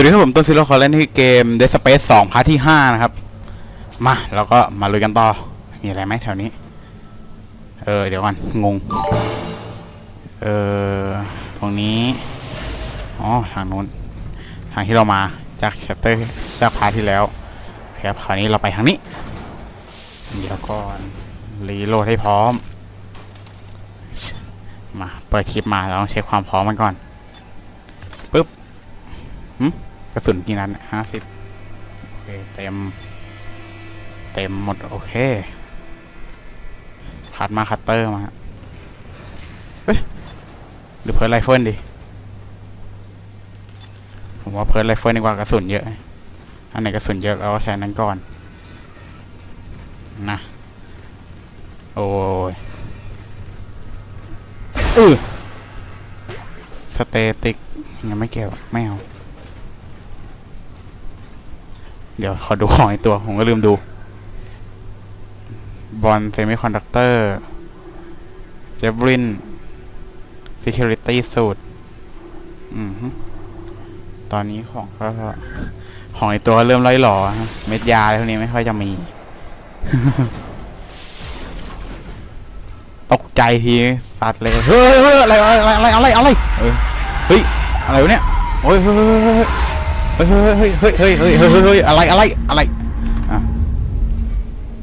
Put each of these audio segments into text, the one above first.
วัสดีครับผมต้นซิโร่ขอเล่นที่เกม Dead Space 2พาร์ทที่ 5 นะครับ มาเราก็มาลุยกันต่อ มีอะไรไหมแถวนี้ เออ เดี๋ยวก่อน งง เออ ตรงนี้ อ๋อ ทางนู้น ทางที่เรามาจากแชปเตอร์จากพาร์ทที่แล้วครับคราวนี้เราไปทางนี้ เดี๋ยวก่อนรีโหลดให้พร้อม มา เปิดคลิปมาเราต้องเช็คความพร้อมมันก่อน ปึ๊บ หึก ระสุนกี่นัดห้าสิบโอเค เต็ม เต็มหมด โอเคคัดมาคัตเตอร์มาเฮ้ยหรือเพิร์ลไรเฟิลดีผมว่าเพิร์ลไรเฟิลดีกว่ากระสุนเยอะ อันไหนกระสุนเยอะเราก็ใช้นั้นก่อน นะ โอ้ยเออสเตติกยังไม่เกี่ยวไม่เอา เดี๋ยวขอดูของอีกตัว ผมก็ลืมดู บอลเซมิคอนดักเตอร์เจฟริน Security Suit อืมตอนนี้ของก็ของอีกตัวเริ่มไล่หล่อฮะเม็ดยาอะไรพวกนี้ไม่ค่อยจะมี ตกใจทีสัตว์เลยเฮ้ยอะไรอะไรอะไรอะไรอะไรเออเฮ้ยอะไรวะเนี่ยโอ้ยเฮ้ย เฮ้ยเฮ้ยเฮ้ยเฮ้ยเฮ้ยเฮ้ยเฮ้ยเฮ้ยเฮ้ยอะไรอะไรอะไรอะ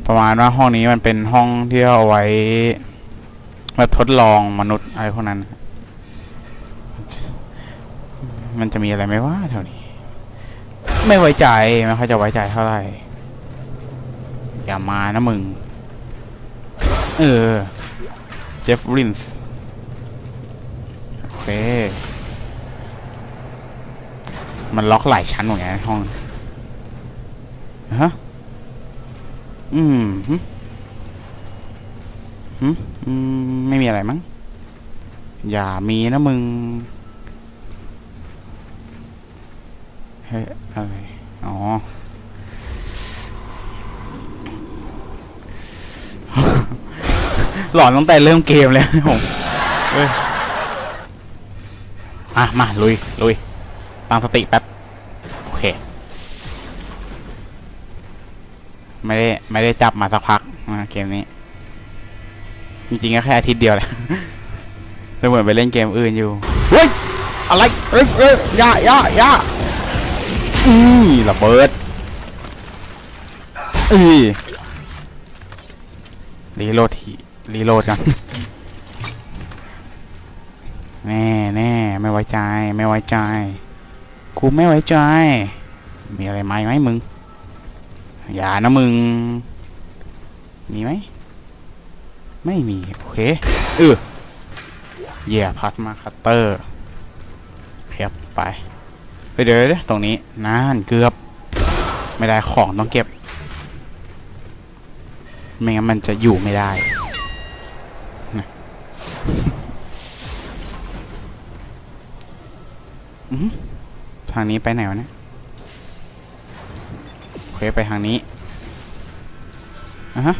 ประมาณว่าห้องนี้มันเป็นห้องที่เอาไว้แบบทดลองมนุษย์อะไรพวกนั้น มันจะมีอะไรไหมว่าแถวนี้ ไม่ไว้ใจไม่ค่อยจะไว้ใจเท่าไหร่ อย่ามานะมึง เออ เจฟรินส์โอเค มันล็อกหลายชั้นเหมือนกันห้องฮะอืมหึหึอืมไม่มีอะไรมั้ง อย่ามีนะมึง เฮ้ยอะไร อ๋อ หลอนตั้งแต่เริ่มเกมเลยผมเอ้ย อะ มา ลุย ลุย ตั้งสติแป๊บ โอเค ไม่ได้ไม่ได้จับมาสักพักนะเกมนี้ จริงๆก็แค่อาทิตย์เดียวแหละแต่เหมือนไปเล่นเกมอื่นอยู่ เฮ้ย อะไรเอ้ยเอ้ยย่าอย่าอย่าอือระเบิดอือรีโหลดทีรีโหลดกันแน่แน่ไม่ไว้ใจ ไม่ไว้ใจ กูไม่ไว้ใจ มีอะไรไหมไหมมึง อย่านะมึง มีไหม ไม่มี โอเค เออเหย่ยพัดมาคัตเตอร์เพียบไป ไปเดี๋ยวเดี๋ยตรงนี้นานเกือบ ไม่ได้ของต้องเก็บ ไม่งั้นมันจะอยู่ไม่ได้อือ ทางนี้ไปไหนวะเนี่ยเคไปทางนี้อะฮะ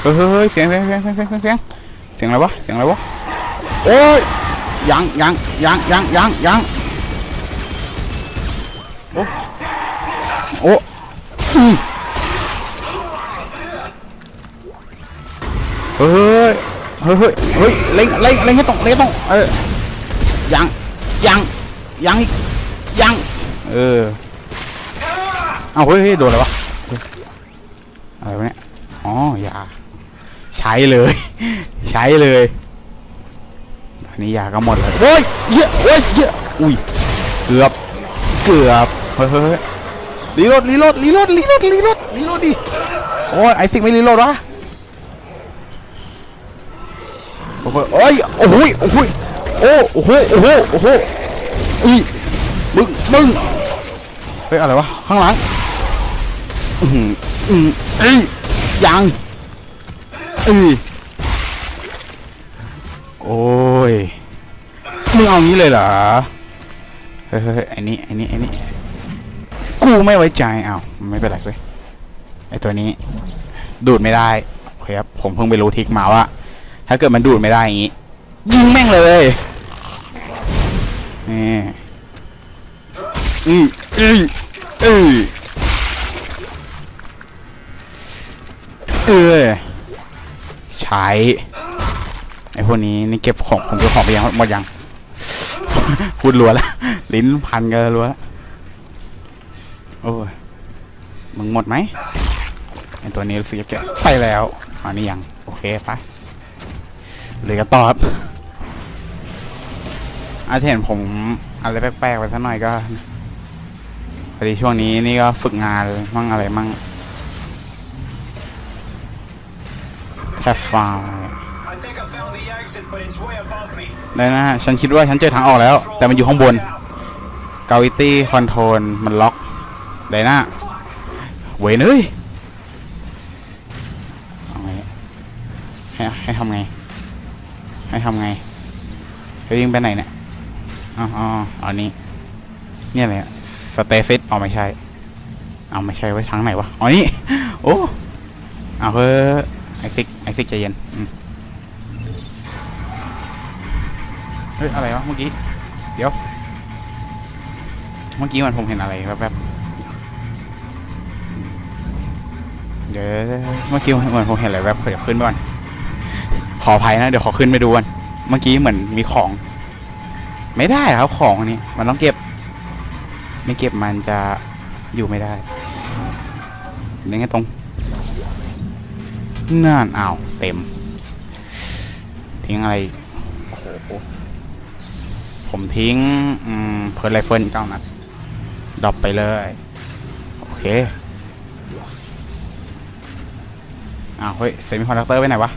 เฮ้ยเฮ้ยเสียงเสียงเสียงเสียงเสียงเสียงเสียงเสียงอะไรวะเสียงอะไรวะโอ้ยยังยังยังยังยังยังโอ้โอ้เฮ้ยเฮ้ยเฮ้ยเฮ้ยเล็งเล็งเล็งให้ตรงเล็งให้ตรงเออยังยังยังอีก ยังเออเอาเฮ้ยโดนอะไรวะอะไรวะเนี่ยอ๋ออย่าใช้เลย ใช้เลยตอนนี้ยาก็หมดเลยโอ้ยเยอะโอ้ยเยอะอุ้ยเกือบเกือบเฮ้ยเฮ้ยเฮ้ยรีโหลดรีโหลดรีโหลดรีโหลดรีโหลดรีโหลดดิโอ้ยไอซิกไม่รีโหลดวะโอ้โหโอ้ยโอ้โหโอ้โหโอ้โหโอ้โหโอ้โหอุ้ย มึงมึงเฮ้ยอะไรวะข้างหลังอือหืออือเอ้ยยังเอ้ยโอ้ยมึงเอางี้เลยเหรอเฮ้ยเฮ้ยเฮ้ยไอ้นี่ไอ้นี่ไอ้นี่กูไม่ไว้ใจอ้าวไม่เป็นไรเว้ยไอ้ตัวนี้ ดูดไม่ได้เครับผมเพิ่งไปรู้ทิกมาว่า ถ้าเกิดมันดูดไม่ได้อย่างงี้ยิงแม่งเลยนี่ อืออืออือเออใช้ไอพวกนี้นี่เก็บของผมเก็บของไปยังหมดยังพูดรัวแล้วลิ้นพันกันรัวแล้วโอ้ยมึงหมดไหมไอตัวนี้รู้สึกจะแกะไปแล้วอันนี้ยัง โอเคไปเลยก็ตอบอาจจะเห็นผมอะไรแปลกๆไปสักหน่อยก็ พอดีช่วงนี้นี่ก็ฝึกงานมั่งอะไรมั่งแทบฟาวเลยนะฮะ ฉันคิดว่าฉันเจอทางออกแล้ว แต่มันอยู่ข้างบนกาวิตี้คอนโทรลมันล็อกเลยนะเวยเอ้ยให้ให้ทำไง ให้ทำไงเฮ้ยยิงไปไหนเนี่ยอ๋ออ๋ออันนี้ เนี่ยอะไร สเตฟิตอ๋อไม่ใช่ เอาไม่ใช่ไว้ทางไหนวะ อ๋อนี่ โอ้ เอาเฮ้ยไอซิกไอซิกใจเย็นเฮ้ย อะไรวะเมื่อกี้ เดี๋ยว เมื่อกี้มันผมเห็นอะไรแป๊บๆเดี๋ยวเมื่อกี้เหมือนผมเห็นอะไรแป๊บเดี๋ยวขึ้นไปก่อนขออภัยนะเดี๋ยวขอขึ้นไปดูกันเมื่อกี้เหมือนมีของ ไม่ได้ครับของนี้มันต้องเก็บ ไม่เก็บมันจะอยู่ไม่ได้นี่ไงตรงนั่นอ้าวเต็ม ทิ้งอะไรโอ้โหผมทิ้งเพิร์ลไรเฟิลเก้านัดดรอปไปเลย โอเคอ้าวเฮ้ยเซมิคอนดักเตอร์ไปไหนวะ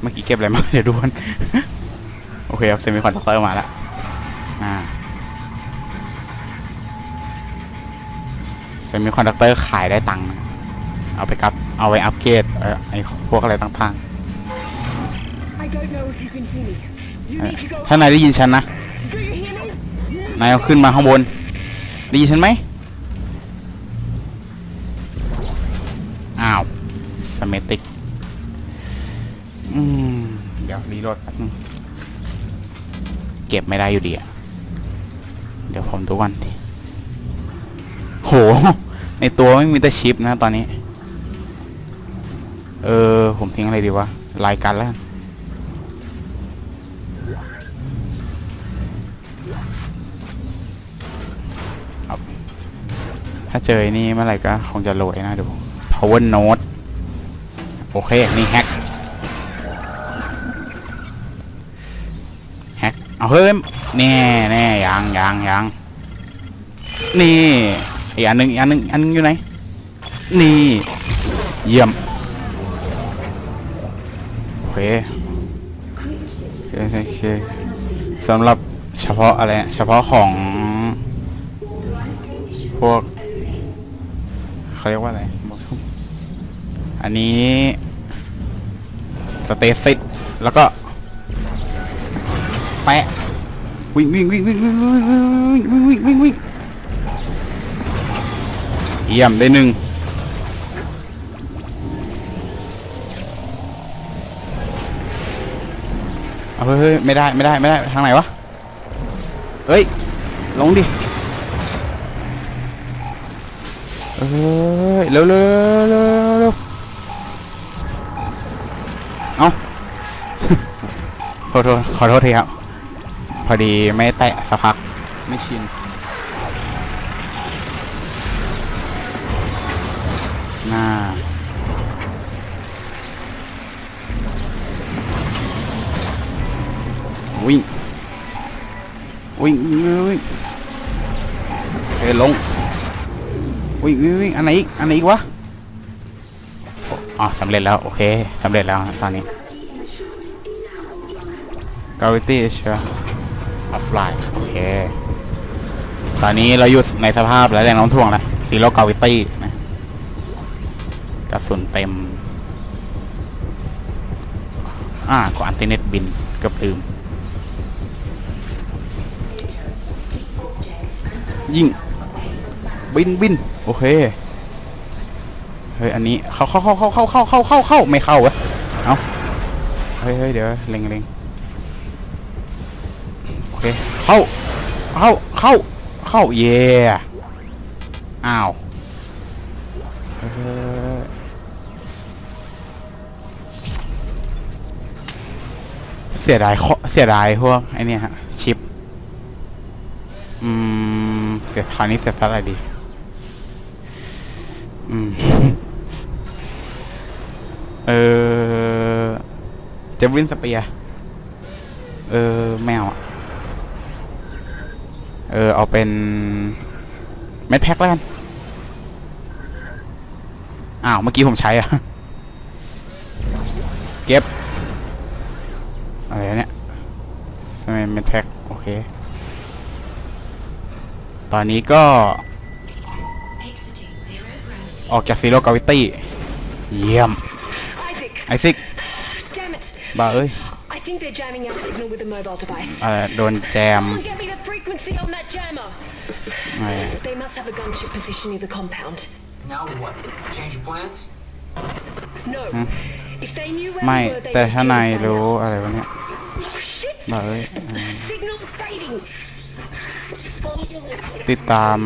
เมื่อกี้เก็บอะไรมา เดี๋ยวดูกัน โอเคครับเซมิคอนดักเตอร์มาแล้วอ่าเซมิคอนดักเตอร์ขายได้ตังค์นะเอาไปกับเอาไว้อัปเกรดเอ่อไอพวกอะไรต่าง I don't know if you can hear me. You ๆเอ่อ need to go. ถ้านายได้ยินฉันนะ Do you hear me? นายเอาขึ้นมาข้างบน ได้ยินฉันไหมอ้าวสเมติก อืม เดี๋ยวรีโหลดแป๊บนึง เก็บไม่ได้อยู่ดีอะเดี๋ยวผมดูก่อนโห ในตัวไม่มีแต่ชิปนะตอนนี้ เออ ผมทิ้งอะไรดีวะรายการแล้วถ้าเจอไอ้นี่เมื่อไหร่ก็คงจะรวยนะดู power note โอเค นี่แฮก เอาเฮ้ยแน่แน่ยังยังยังนี่อีกอันหนึ่งอีกอันหนึ่งอันอยู่ไหน นี่ เยี่ยม โอเคโอเคโอเคสำหรับเฉพาะอะไรเฉพาะของ พวกเขาเรียกว่าอะไรบอกอันนี้ สเตซิตแล้วก็ แปะวิ่งวิ่งวิ่งวิ่งวิ่งวิ่งวิ่งวิ่งวิ่งวิ่งเยี่ยมได้หนึ่งเฮ้ยไม่ได้ไม่ได้ไม่ได้ทางไหนวะเฮ้ยลงดิเอ้ยเร็วเร็วเร็วเร็วเร็วเอาขอโทษขอโทษทีครับ อดีไม่แตะสักพักไม่ชินหน้าวิ่งวิ่งวิ่งวิ่งเฮ้ยลงวิ่งวิ่งวิ่งอันไหนอีกอันไหนอีกวะอ๋อสำเร็จแล้ว โอเคสำเร็จแล้วตอนนี้ gravity is offline โอเค ตอนนี้เราอยู่ในสภาพแล้วแรงน้มถ่วงแล้ว zero gravity นะกระสุนเต็ม อ่ากดอันติเน็ตบินเกือบลืม ยิงบินบินโอเค เฮ้ย อันนี้ เข้าเข้าเข้าเข้าเข้าเข้าเข้าเข้าไม่เข้าเวะเอาเฮ้ยเฮ้ยเดี๋ยวเล็งเล็ง เค เข้า เข้า เข้า เข้า เย่อ้าวเสียดายเสียดายพวกไอเนี่ยฮะ ชิป อืม เสียคราวนี้เสียสัอะไรดี อืม เออเจวินสเปีย เออ แมวอะ เออ เอาเป็นเม็ดแพ็คแล้วกัน อ้าว เมื่อกี้ผมใช้อะเก็บ อะไรเนี่ยทำไมเม็ดแพ็คโอเค ตอนนี้ก็ Exiting zero gravity. ออกจากซีโร่กาวิตี้เยี่ยม Isaac! ไอซิก Damn it! บ้าเอ้ย I think they're jamming our signal with the mobile device. อะไรโดนแจม Someone get me the frequency on that jammer! อะไรอะ They must have a gunship position near the compound. Now what? Change your plans? No. If they knew where ไม่ we were, they แต่ would ถ้า kill นาย us by รู้ now. อะไรวะเนี่ย Oh, shit! บ้าเอ้ยอืม Signal fading! ติดตาม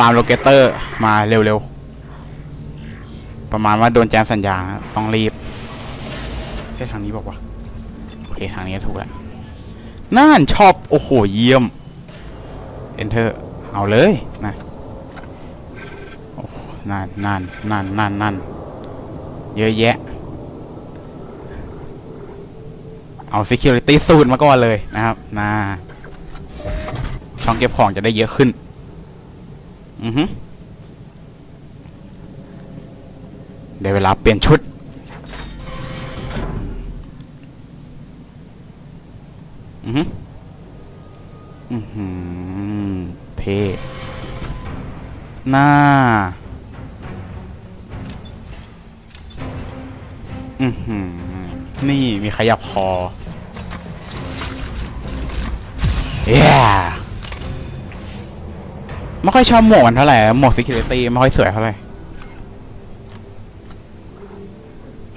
ตามโลเกเตอร์มาเร็วๆ ประมาณว่าโดนแจมสัญญาณต้องรีบ ใช่ทางนี้บอกว่าวะโอเค ทางนี้ถูกแล้วน่านชอบ โอ้โห เยี่ยม enter เอาเลยนะโอ้นั่นนั่นนั่นนั่นนั่นเยอะแยะ เอา security สูตรมาก่อนเลยนะครับนะช่องเก็บของจะได้เยอะขึ้น อือฮึได้เวลาเปลี่ยนชุด อือฮึอือหือ เท่หน้าอือหือนี่มีขยับคอเย้ไม่ค่อยชอบหมวกมันเท่าไหร่หมวก security ไม่ค่อยสวยเท่าไหร่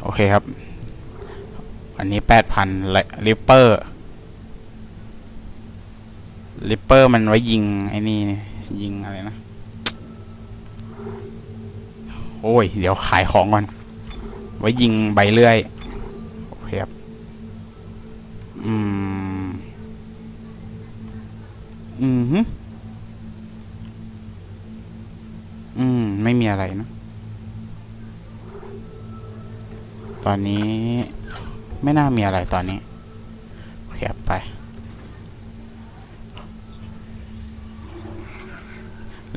โอเคครับ อันนี้แปดพันลิปเปอร์ ลิปเปอร์มันไว้ยิงไอ้นี่ยิงอะไรนะ โอ้ย เดี๋ยวขายของก่อน ไว้ยิงใบเลื่อย โอเคครับ อืม อืมฮึอืม ไม่มีอะไรนะ ตอนนี้ไม่น่ามีอะไรตอนนี้ โอเคครับไป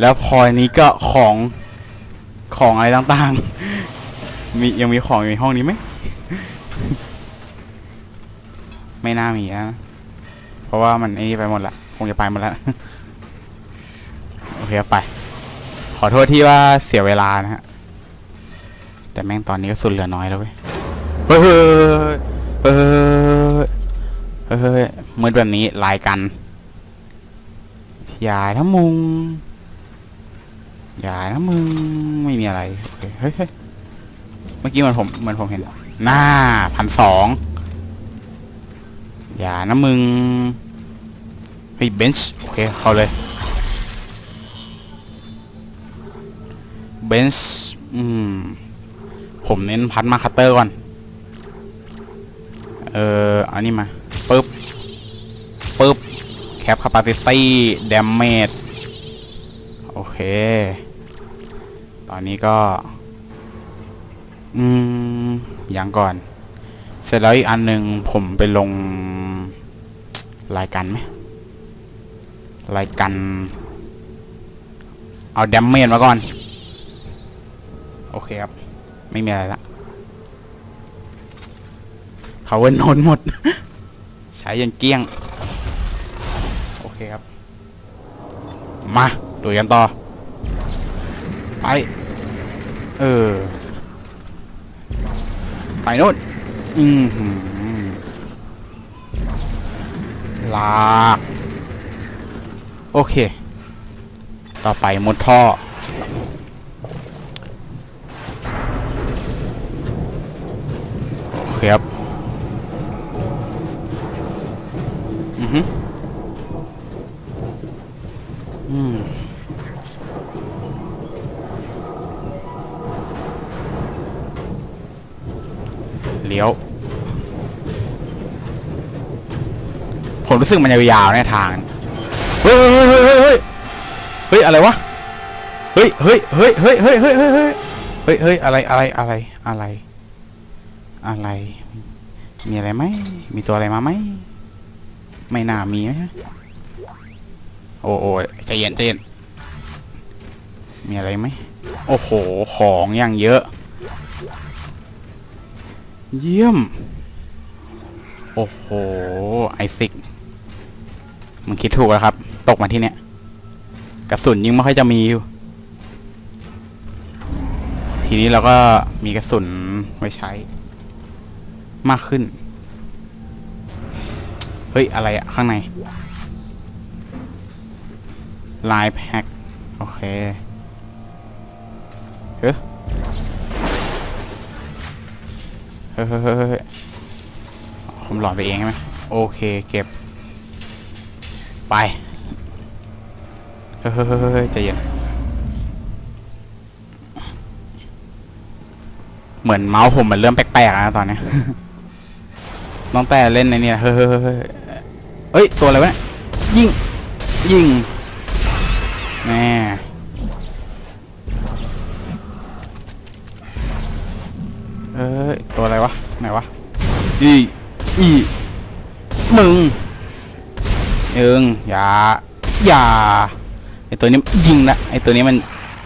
แล้วพออันนี้ก็ของของอะไรต่างๆ มียังมีของอยู่ในห้องนี้ไหม ไม่น่ามีนะเพราะว่ามันไอ้นี่ไปหมดละ คงจะไปหมดล้วโอเคไป ขอโทษที่ว่าเสียเวลานะฮะ แต่แม่งตอนนี้ก็สุดเหลือน้อยแล้วเว้ย เฮ้ยเฮ้ยเฮ้ยเฮ้ยมืดแบบนี้ลายกันอย่านะมุง อย่านะมึงไม่มีอะไรโอเคเฮ้ยเมื่อกี้มันผมเหมันผมเห็นหน้าพันสองอย่านะมึงเฮ้ยเบนช์โอเคเข้าเลยเบนช์อืมผมเน้นพัดมาคัตเตอร์ก่อน เอออันนี้มาปึ๊บปึ๊บแคปคาปาซิตี้เดมเมจโอเค ตอนนี้ก็ อืมยังก่อน เสร็จแล้วอีกอันหนึ่งผมไปลงรายการไหมรายการเอาดมเมจมาก่อน โอเคครับ ไม่มีอะไรละเขาเวนโนนหมด ใช้ยันเกี้ยง โอเคครับ มาดูกันต่อ ไป เออ ไปโน่น อืมลาก โอเค ต่อไปมุดท่อ โอเคครับ อือฮึ เลี้ยว ผม รู้สึกมันยาวๆเนี่ยทาง เฮ้ยเฮ้ยเฮ้ยเฮ้ยเฮ้ยอะไรวะ เฮ้ยเฮ้ยเฮ้ยเฮ้ยเฮ้ยเฮ้ยเฮ้ยเฮ้ยเฮ้ยเฮ้ยอะไรอะไรอะไรอะไร อะไร มีอะไรไหมมีตัวอะไรมาไหมไม่น่ามีไหมโอ้โอ้ยใจเย็นใจเย็นมีอะไรไหมโอ้โห ของอย่างเยอะ เยี่ยม โอ้โห ไอซิก มึงคิดถูกแล้วครับ ตกมาที่เนี้ยกระสุนยิ่งไม่ค่อยจะมีอยู่ทีนี้เราก็มีกระสุนไว้ใช้ มากขึ้น เฮ้ย อะไรอะข้างในลายแพ็คโอเคเฮ้ยเฮ้ยเฮ้ยเฮ้ยเฮ้ยผมหลอนไปเองใช่ไหมโอเค เก็บ ไปเฮ้ยเฮ้ยเฮ้ยเฮ้ยใจเย็น เหมือนเมาส์ผมมันเริ่มแปลกๆแล้วนะตอนนี้ต้องแต่เล่นในนี่เฮ้ยเฮ้ยเฮ้ยเฮ้ยเอ้ยตัวอะไรวะยยิง ยิงแม่ อย่าไอตัวนี้ยิงละไอตัวนี้มัน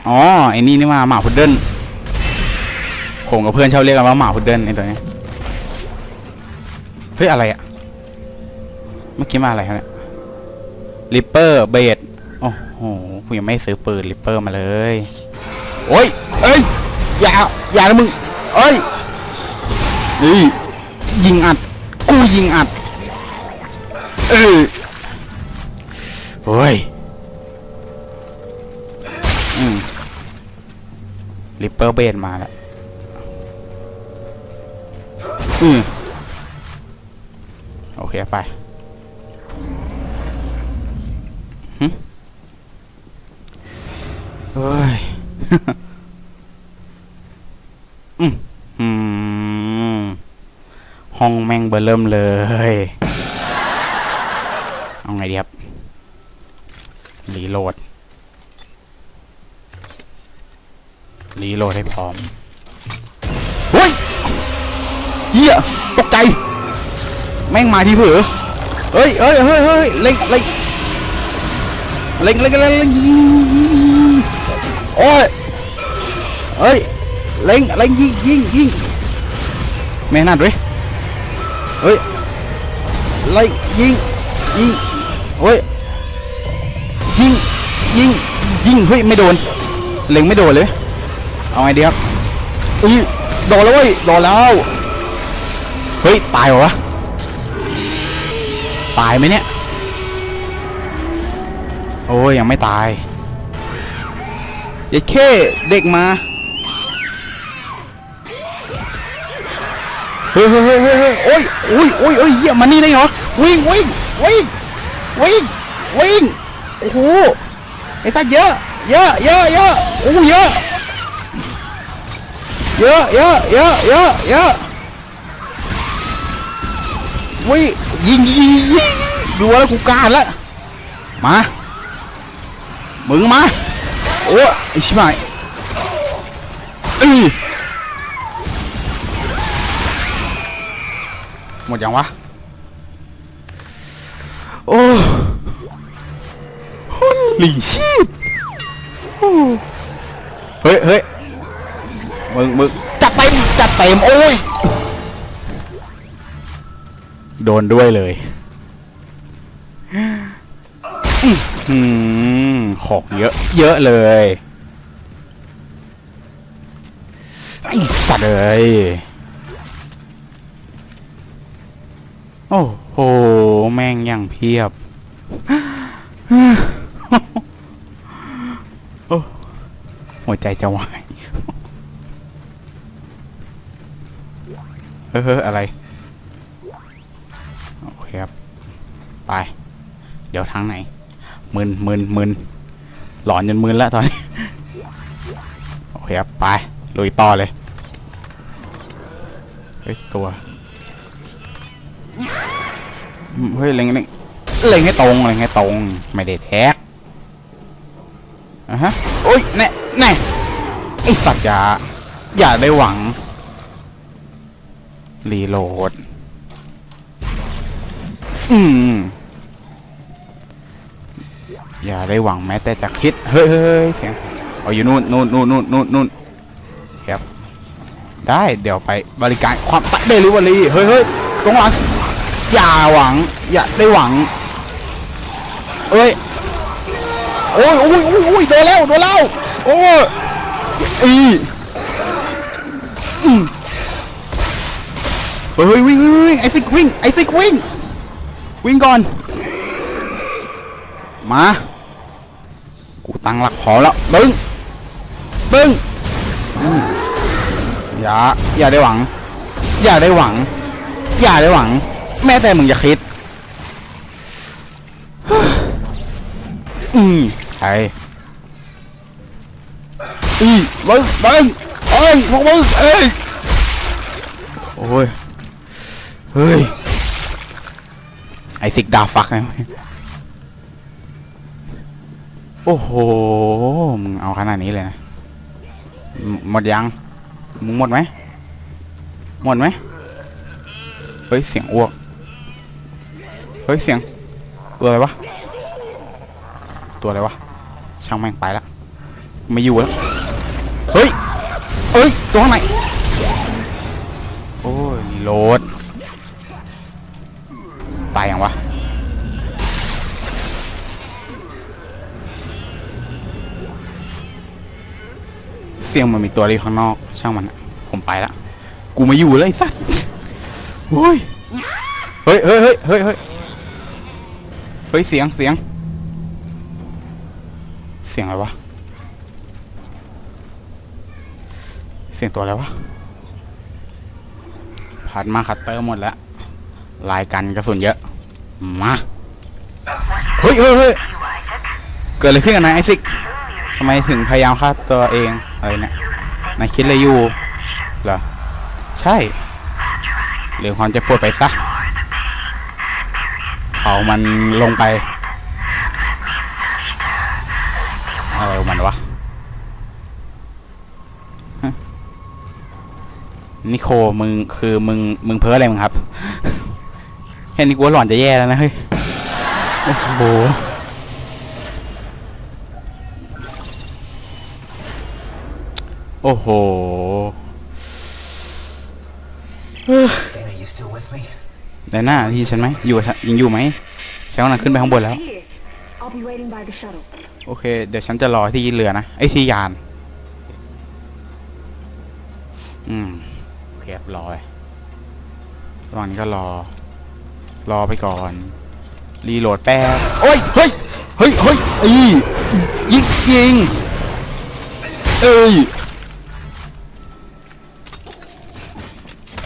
อ๋อไอนี่นี่มาหมาพุดเดิ้ลผมกับเพื่อนชอบเรียกกันว่าหมาพุดเดิ้ลไอตัวนี้เฮ้ยอะไรอะเมื่อกี้มาอะไรครับเนี่ยริปเปอร์เบดโอ้โหกูยังไม่ซื้อปืนริปเปอร์มาเลยโอ้ยเอ้ยอย่าอย่านะมึงเอ้ยนี่ยิงอัดกูยิงอัดเออ โอ้ยอืมริปเปอร์เบดมาแล้วอืมโอเคไปเฮ้ยอืมอืมห้องแม่งเบอร์เริ่มเลย เอาไงดีครับ รีโหลด รีโหลดให้พร้อมเฮ้ยเหี้ยตกใจ แม่งมาที่เผือเฮ้ยเฮ้ยเฮ้ยเฮ้ยเล็งเล็งเล็งเล็งเล็งเล็งยิงโอ้ยเฮ้ยเล็งเล็งยิงยิงยิงแม่นั่นด้วยเฮ้ยเล็งยิงยิงเฮ้ย ยิงยิงเฮ้ยไม่โดนเล็งไม่โดนเลยเอาไงดีครับอุ้ยโดนแล้วเว้ยโดนแล้วเฮ้ยตายเหรอวะตายไหมเนี่ยโอ้ยยังไม่ตายยัดเข้เด็กมาเฮ้ยเฮ้ยเฮ้ยเฮ้ยเฮ้ยโอ้ยโอ้ยโอ้ยโอ้ยเหี้ยมันนี่ได้เหรอวิ่งวิ่งวิ่งวิ่งวิ่งโอ้โห ไอ้สัตว์เยอะ เยอะ เยอะ เยอะโอ้เยอะ เยอะ เยอะ เยอะ เยอะ เยอะวิยิงยิงยิงดูแล้วกูกล้าแล้ว มา มึงมา โอ้ไอชิบหายอือหมดยังวะ โอ้ ฮอนลีชีพโอ้เฮ้ยเฮ้ยมึงมึงจัดเต็มจัดเต็มโอ้ย โดนด้วยเลยอืมของเยอะ เยอะเลยไอ้สัตว์เลยโอ้โห แม่งยังเพียบ โอ้หัวใจจะวายเฮ้ยอะไร โอเคครับ ไป เดี๋ยวทางไหนมึนมึนมึนหลอนจนมึนแล้วตอนนี้ โอเคครับ ไปลุยต่อเลย เฮ้ย ตัว เฮ้ยเล็งเล็งเล็งให้ตรงเล็งให้ตรง ไม่ได้แท็ก อะฮะโอ้ยแน่แน่ไอสัตว์อย่าอย่าได้หวัง รีโหลด อืม อย่าได้หวังแม้แต่จะคิด เฮ้ยเฮ้ยเฮ้ยเสียงเอาอยู่นู่นนู่นนู่นนู่นนู่นนู่นครับ ได้เดี๋ยวไปบริการความตะเดลิเวอรี่เฮ้ยเฮ้ยตรงหลังอย่าหวัง อย่าได้หวัง โอ้ยโอ้ยโอ้ยโอ้ยโดนแล้วโดนแล้วโอ้ยอีอืมเฮ้ยวิ่งวิ่งไอซิกวิ่งไอซิกวิ่งวิ่งก่อน มา กูตั้งหลักพอแล้วตึงตึงอย่าอย่าได้หวัง อย่าได้หวัง อย่าได้หวัง แม้แต่มึงจะคิดอืม อืมมึงมึงเอ้ยพวกมึงเอ้ยโอ้ยเฮ้ยไอซิกดาฟักนะโอ้โหมึงเอาขนาดนี้เลยนะหมหมดยังมึงหมดไหมหมดไหมเฮ้ยเสียงอ้วกเฮ้ยเสียงตัวอะไรวะตัวอะไรวะ ช่างแม่งไปละไม่อยู่แล้วเฮ้ยเฮ้ยตัวข้างในโอ้ยโหลดตายยังวะเสียงมันมีตัวอะไรข้างนอก ช่างมันผมไปละกูไม่อยู่เลยสัสโอ้ยเฮ้ยเฮ้ยเฮ้ยเฮ้ยเฮ้ยเฮ้ยเสียงเสียง สียงอะไรวะ เสียงตัวอะไรวะพัดมาคัตเตอร์หมดแล้ว ลายกันกระสุนเยอะ มา เฮ้ยเฮ้ยเฮ้ยเกิดอะไรขึ้นกับนายไอซิกทำไมถึงพยายามฆ่าตัวเองอะไรเนี่ยนายคิดอะไรอยู่เหรอ ใช่หรือความเจะปวดไปซะเอามันลงไป อะไรของมันวะนิโคมึงคือมึงมึงเพ้ออะไรมึงครับเห็นนี่กูว่าหลอนจะแย่แล้วนะเฮ้ยโอ้โหโอ้โหแต่หน้าที่ฉันไหมอยู่ยังอยู่ไหมฉันกำลังขึ้นไปข้างบนแล้ว โอเค เดี๋ยวฉันจะรอที่เรือนะไอ้ที่ยาน อืมโอเครับรอไว้ระหว่างนี้ก็รอ รอไปก่อน รีโหลดแป๊บโอ้ย เฮ้ย เฮ้ยเฮ้ยอียิงยิง เอ้ย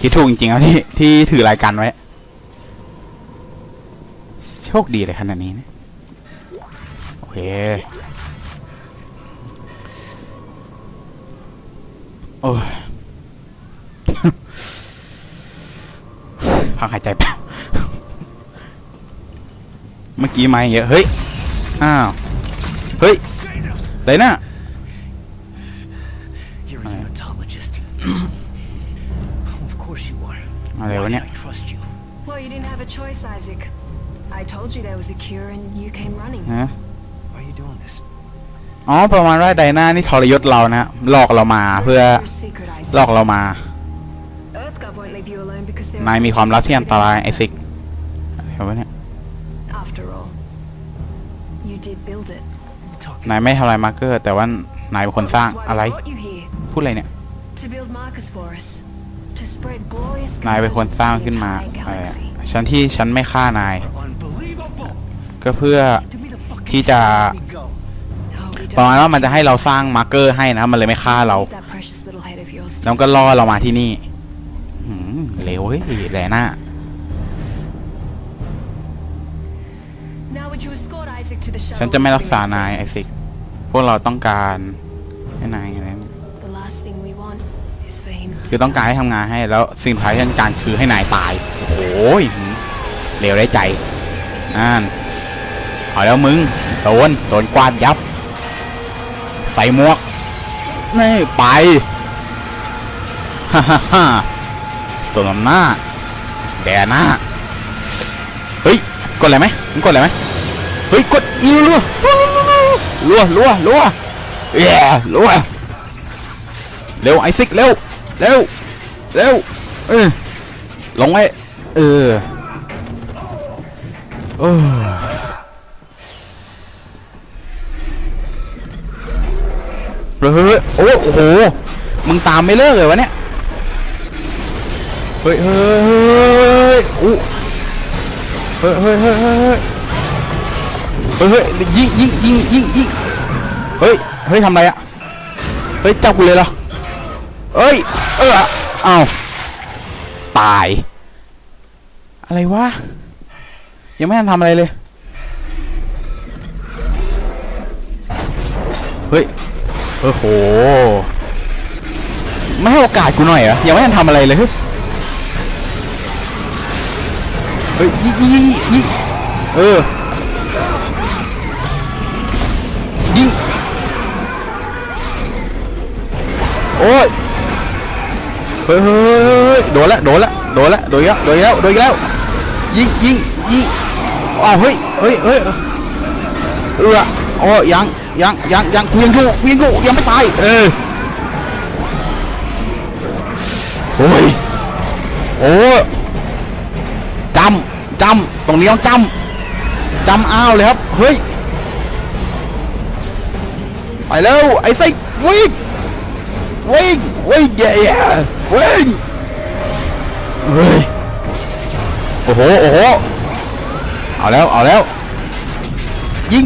คิดถูกจริงๆแล้วที่ที่ถือรายการไว้ โชคดีเลยขนาดนี้นะ เคโอ้ยพักหายใจแป๊บเมื่อกี้มาอย่างเงี้ยเฮ้ย อ้าว เฮ้ยไดน่า You're a hematologist. of course you are. อะไรวะ Why เนี่ย did I trust you? Well, you didn't have a choice, Isaac. I told you there was a cure and you came running. ฮะ อ๋อประมาณว่าไดน่านี่ทรยศเรานะหลอกเรามาเพื่อ Your secret, Isaac. หลอกเรามา EarthGov won't leave you alone because there นายมีความลับที่อันตรายไอซิกอะไรวะเนี่ย After all, you did build it. What are you talking นายไม่ทำลายมาร์เกอร์แต่ว่านายเป็นคนสร้าง That's why อะไร we brought you here. พูดอะไรเนี่ย To build markers for us. To spread glorious นายเป็นคน convergence สร้าง to the ขึ้นมา entire เออ galaxy. ฉันที่ฉันไม่ฆ่านาย Unbelievable! ก็เพื่อ Give me the fucking ที่จะ ประมาณ don't ว่ามันจะให้เราสร้างมาร์เกอร์ให้นะมันเลยไม่ฆ่าเรา need that precious little head of yours to แล้วก็ล่อเรามาที่นี่หืมเร็วเฮ้ยแหลน่า Now would you escort Isaac to the shuttle ฉันจะไม่รักษา with นาย the ไอ resources? ซิก พวกเราต้องการให้นายอะไรเนี่ย The last thing we want is for for him. คือต้องการให้ทำงานให้แล้วสิ่งสุดท้ายที่ต้องการคือให้นายตาย โอ้ยเลวได้ใจนั่นเอาแล้วมึง โดน โดนกวาดยับใส่หมวกนี่ไปฮ่าฮ่าฮ่าสมน้ำหน้าแดหน้าเฮ้ยกดอะไรไหมมึงกดอะไรไหมเฮ้ยกดอีรัวรัวรัวรัวเย้รัวเร็วไอซิกเร็วเร็วเร็วเออลงไว้เออโอ้ เฮ้ยเฮ้ยโอ้โห มึงตามไม่เลิกเลยวะเนี่ยเฮ้ยเฮ้ยเฮ้ยอู้เฮ้ยเฮ้ยเฮ้ยเฮ้ยเฮ้ยยิงยิงยิงยิงยิงเฮ้ย เฮ้ยทำไรอะเฮ้ยจับกูเลยเหรอเอ้ย เออเอาตาย อะไรวะ ยังไม่ทันทำอะไรเลย เฮ้ย โอ้โห ไม่ให้โอกาสกูหน่อยเหรอ ยังไม่ทันทำอะไรเลยเฮ้ยเฮ้ยยิงยิงยิงเออ ยิง โอ้ยเฮ้ย เฮ้ยเฮ้ยโดนละโดนละโดนละโดนแล้วโดนแล้วโดนแล้ว ยิงยิงยิงอ้าวเฮ้ยเฮ้ยเฮ้ยเออโอ้ยัง ยังยังยังกูยังอยู่กูยังอยู่ยังไม่ตายเออโอ้ยโอ้จำจำตรงนี้ต้องจำจำอ้าวเลยครับเฮ้ยไปแล้วไอ้ไส้วิ่งวิ่งวิ่งเย่วิ่งเฮ้ยโอ้โหโอ้โหเอาแล้วเอาแล้วยิง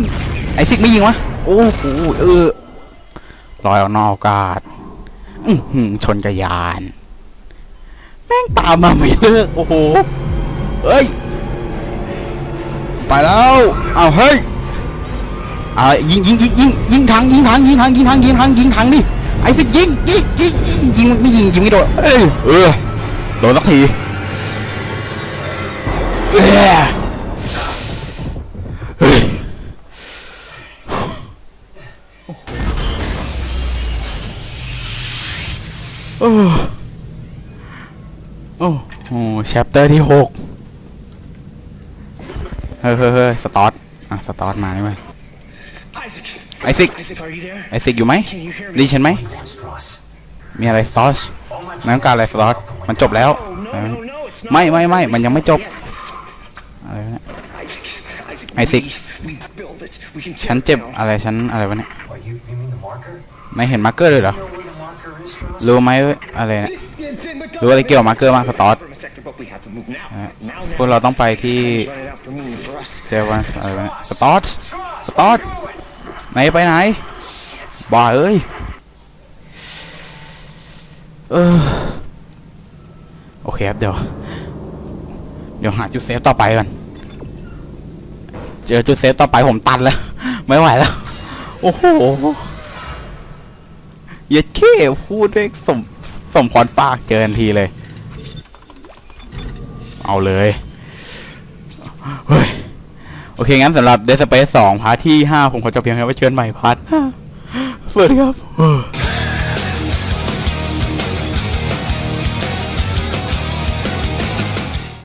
ไอ้ซิกไม่ยิงวะ โอ้โหเออลอยออกนอกอากาศอื้อหือชนกระยาน แม่งตามมาไม่เลิกโอ้โหเฮ้ย ไปแล้วเอาเฮ้ยเอายิงยิงยิงยิงยิงถังยิงถังยิงถังยิงถังยิงถังยิงถังดิไอ้ฟิกยิงยิงยิงยิงไม่ยิงยิงไม่โดนเอ้ยเออโดนสักที ชปเตอร์ที่หกเฮ้ยเฮ้ยเฮ้ยสตอร์ทอะสตอร์ทมานี่ไหม Isaac! ไอซิก Isaac, are you there? ไอซิกอยู่ไหม Can you hear ไดี me? ฉันไหม What do you want, Stross? มีอะไรสตอส All my ไม่ต้องการอะไรสตอสมันจบแล้ว Oh, no, no, no, it's not ไม่ไม่ไม่ over. มันยังไม่จบ Yeah. อะไรวะเนี่ย Isaac, Isaac, Isaac. we, we build it. We can ฉัน tear it เจ็บ down. อะไรฉันอะไรวะเนี่ย What, you, you mean the marker? ไม่เห็นมาร์เกอร์เลยเหรอ You know where the marker is, Stross? รู้ไหมว่าอะไรเนี่ย It's in the รู้อะไรเกี่ยวกับมาร์เกอร์บ้างสตอส From a sector, but we have to move now. อะ Now, พวก now. เราต้องไปที่ Run it out for me and for us. เจอวันอะไรวะเนี่ยสตอสสตอสไหนไปไหนบ้าเอ้ยเออโอเคครับเดี๋ยว เดี๋ยวหาจุดเซฟต่อไปก่อนเจอจุดเซฟต่อไปผมตันแล้ว ไม่ไหวแล้ว โอ้โหเย็ดเข้พูดได้สมสมพรปากเจอทันทีเลย เอาเลย เฮ้ย โอเค งั้นสำหรับ Dead Space 2พาร์ทที่ 5 ผมขอจบเพียงแค่ว่าเชิญใหม่พาร์ทสวัสดีครับ